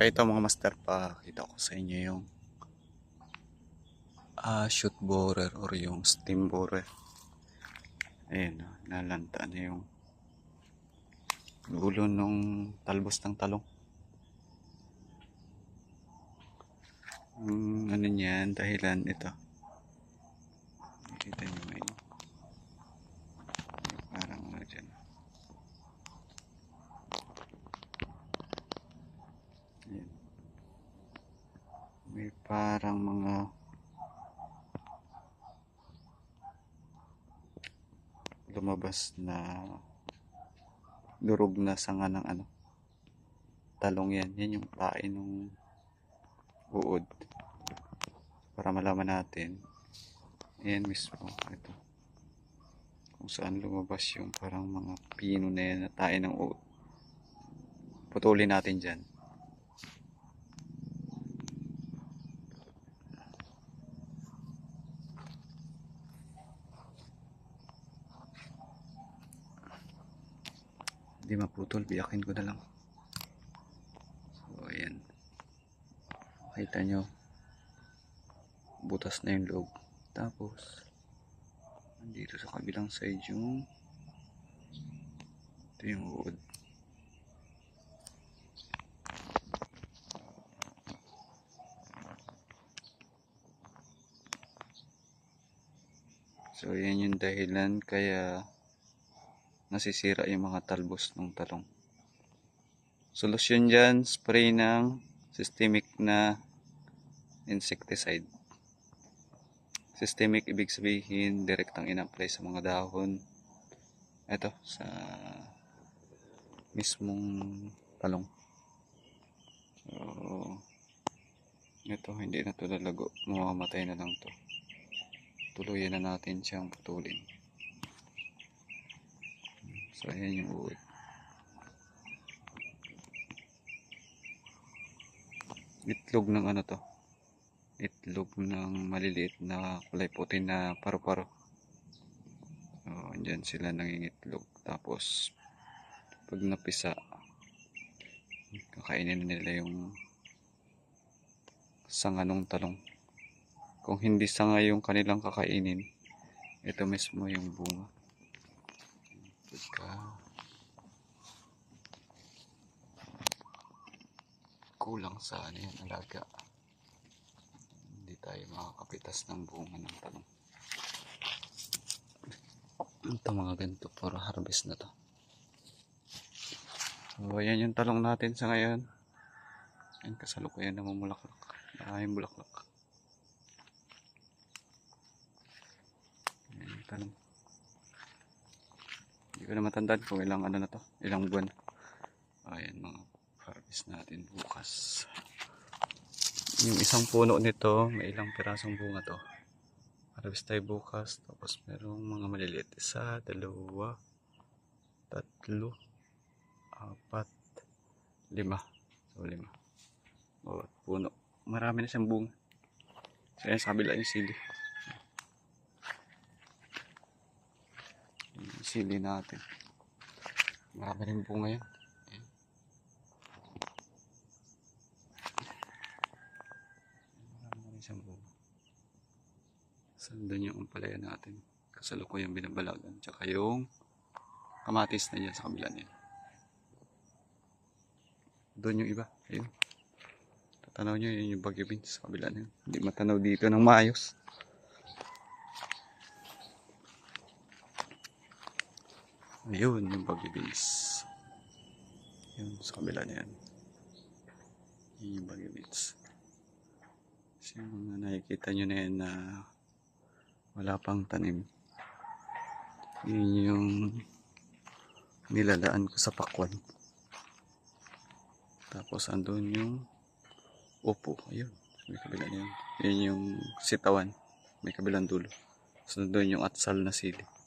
So ito mga master pa, kita ko sa inyo yung ah, shoot borer or yung steam borer. Ayan, oh, nalanta na yung ulo nung talbos ng talong. Ang ano niyan, dahilan ito. Kita nyo may, may parang ano dyan. Ayan. May parang mga lumabas na durog na sanga ng ano talong yan. Yan yung pain ng uod. Para malaman natin. Yan mismo ito. Kung saan lumabas yung parang mga pino na yan na tae ng uod. Putulin natin dyan hindi maputol biyakin ko na lang. So ayan. Makita nyo butas na yung loob. Tapos nandito sa kabilang side yung ito yung uod so yan yung dahilan kaya nasisira yung mga talbos ng talong. Solusyon dyan, spray ng systemic na insecticide. Systemic ibig sabihin, direktang in-apply sa mga dahon. Ito, sa mismong talong. So, ito, hindi na ito lalago. Mamamatay na lang to. Tuluyan na natin siyang putulin. So, ayan yung uod. Itlog ng ano to? Itlog ng maliliit na kulay puti na paru-paro. So, andyan sila nangingitlog. Tapos, pag napisa, kakainin nila yung sanga ng talong. Kung hindi sanga yung kanilang kakainin, ito mismo yung bunga pagka kulang sa ano yan, alaga. Hindi tayo makakapitas ng bunga ng talong ito mga ganito for harvest na to. So ayan yung talong natin sa ngayon. Yan kasalukuyan na mamulaklak. Maraming bulaklak. Ayan talong ko na matandaan kung ilang ano na to, ilang buwan. Ayan mga harvest natin bukas. Yung isang puno nito, may ilang pirasong bunga to. Harvest tayo bukas. Tapos merong mga maliliit. Isa, dalawa, tatlo, apat, lima. So lima. Bawat puno. Marami na siyang bunga. So yan, sa kabila yung sili. yung sili natin. Marami rin yan. Ayan. Marami siyang bunga. Saan doon yung umpalaya natin? Kasalukuyan binabalagan. Tsaka yung kamatis na dyan sa kabila niya. Doon yung iba. Ayun. Tatanaw nyo yun yung bagyo beans sa kabila niya. Hindi matanaw dito ng maayos. Ayun, yung bagyo beans. Yun, sa kabila na yan. Yun yung bagyo beans. Kasi yung nakikita nyo na yan na wala pang tanim. Yun yung nilalaan ko sa pakwan. Tapos andun yung upo. Ayun, may kabila na yan. Yun yung sitawan. May kabilang dulo. So doon yung atsal na sili.